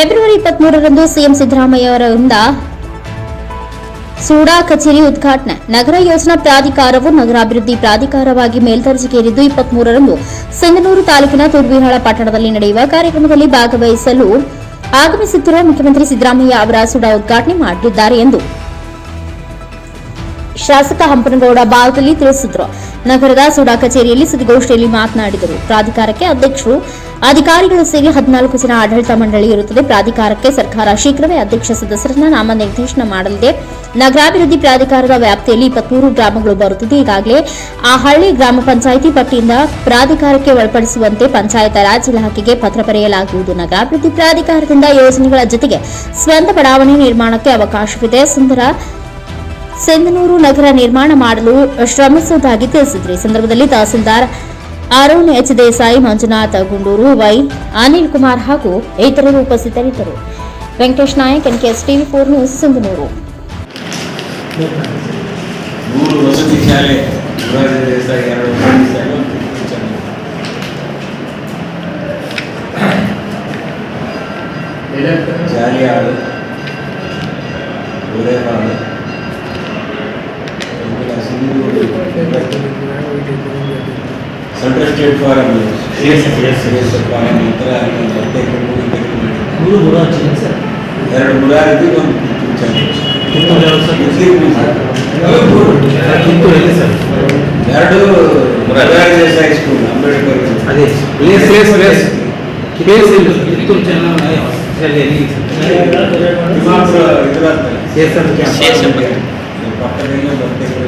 February ಇಪ್ಪತ್ಮೂರರಂದು CM Siddaramaiah ಅವರಿಂದ ಸೂಡಾ ಕಚೇರಿ ಉದ್ಘಾಟನೆ. ನಗರ ಯೋಜನಾ ಪ್ರಾಧಿಕಾರವು ನಗರಾಭಿವೃದ್ಧಿ ಪ್ರಾಧಿಕಾರವಾಗಿ ಮೇಲ್ದರ್ಜೆಗೇರಿದ್ದು ಇಪ್ಪತ್ಮೂರರಂದು ಸಂಗನೂರು ತಾಲೂಕಿನ ತುರ್ವಿಹಾಳ ಪಟ್ಟಣದಲ್ಲಿ ನಡೆಯುವ ಕಾರ್ಯಕ್ರಮದಲ್ಲಿ ಭಾಗವಹಿಸಲು ಆಗಮಿಸುತ್ತಿರುವ ಮುಖ್ಯಮಂತ್ರಿ ಸಿದ್ದರಾಮಯ್ಯ ಅವರ ಸುಡಾ ಉದ್ಘಾಟನೆ ಮಾಡಲಿದ್ದಾರೆ ಎಂದು ಶಾಸಕ ಹಂಪನಗೌಡ ಭಾಗದಲ್ಲಿ ತಿಳಿಸಿದರು. ನಗರದ ಸುಡಾ ಕಚೇರಿಯಲ್ಲಿ ಸುದ್ದಿಗೋಷ್ಠಿಯಲ್ಲಿ ಮಾತನಾಡಿದರು. ಪ್ರಾಧಿಕಾರಕ್ಕೆ ಅಧ್ಯಕ್ಷರು, ಅಧಿಕಾರಿಗಳು ಸೇರಿ ಹದಿನಾಲ್ಕು ಜನ ಆಡಳಿತ ಮಂಡಳಿ ಇರುತ್ತದೆ. ಪ್ರಾಧಿಕಾರಕ್ಕೆ ಸರ್ಕಾರ ಶೀಘ್ರವೇ ಅಧ್ಯಕ್ಷ ಸದಸ್ಯರನ್ನ ನಾಮನಿರ್ದೇಶನ ಮಾಡಲಿದೆ. ನಗರಾಭಿವೃದ್ಧಿ ಪ್ರಾಧಿಕಾರದ ವ್ಯಾಪ್ತಿಯಲ್ಲಿ ಇಪ್ಪತ್ಮೂರು ಗ್ರಾಮಗಳು ಬರುತ್ತಿದೆ. ಈಗಾಗಲೇ ಆ ಹಳ್ಳಿ ಗ್ರಾಮ ಪಂಚಾಯಿತಿ ಪಟ್ಟಿಯಿಂದ ಪ್ರಾಧಿಕಾರಕ್ಕೆ ಒಳಪಡಿಸುವಂತೆ ಪಂಚಾಯತ್ ರಾಜ್ ಇಲಾಖೆಗೆ ಪತ್ರ ಬರೆಯಲಾಗುವುದು. ನಗರಾಭಿವೃದ್ಧಿ ಪ್ರಾಧಿಕಾರದಿಂದ ಯೋಜನೆಗಳ ಜೊತೆಗೆ ಸ್ವಂತ ಬಡಾವಣೆ ನಿರ್ಮಾಣಕ್ಕೆ ಅವಕಾಶವಿದೆ. ಸುಂದರ ಸಿಂಧನೂರು ನಗರ ನಿರ್ಮಾಣ ಮಾಡಲು ಶ್ರಮಿಸುವುದಾಗಿ ತಿಳಿಸಿದ್ರು. ಈ ಸಂದರ್ಭದಲ್ಲಿ ತಹಸೀಲ್ದಾರ್ ಅರುಣ್ ಎಚ್. ದೇಸಾಯಿ, ಮಂಜುನಾಥ್ ಗುಂಡೂರು, ವೈ. ಅನಿಲ್ ಕುಮಾರ್ ಹಾಗೂ ಇತರರು ಉಪಸ್ಥಿತರಿದ್ದರು. Venkatesh Nayak, NKS TV four news Sindhanur ಮೂರು Central state form Yes, sir, yes, sir. C form ಈ ಥರ ಒಂದು ಹದಿನೈದು ಮೂರು ತೆಗೆದು ಮಾಡಿದ್ರು. ಮೂರು ಮೂರು ಹಚ್ಚಿದೆ ಸರ್ ಎರಡು ಮುರಾರಿದು ಒಂದು ಕಿತ್ತೂರು ಚಾಲೆ. ಕಿತ್ತೂರು ಯಾವ್ದು ಸರ್? ಕಿತ್ತೂರು ಕಿತ್ತೂರು ಎಲ್ಲಿ ಸರ್ ಎರಡು ಮುರಾರಿ ದೇಸಾಯಿ ಸ್ಕೂಲ್ ಅಂಬೇಡ್ಕರ್ ಅದೇ ಪ್ಲೇಸ್ ಪ್ಲೇಸ್ ಪ್ಲೇಸ್ ಪ್ಲೇಸ್ ಇಲ್ಲ ಸರ್ ಕಿತ್ತೂರು ಚೆನ್ನೈ ಹಾಸ್ಪಿಟಲ್ ಎಲ್ಲಿ ತಿಮ್ಮಾಪುರ ಇದ್ರಾಗ್ತದೆ ಶೇಷಪ್ಪ ಕ್ಯಾಂಪ್. ಪಕ್ಕದಲ್ಲೇ ಬರ್ತಿದ್ರು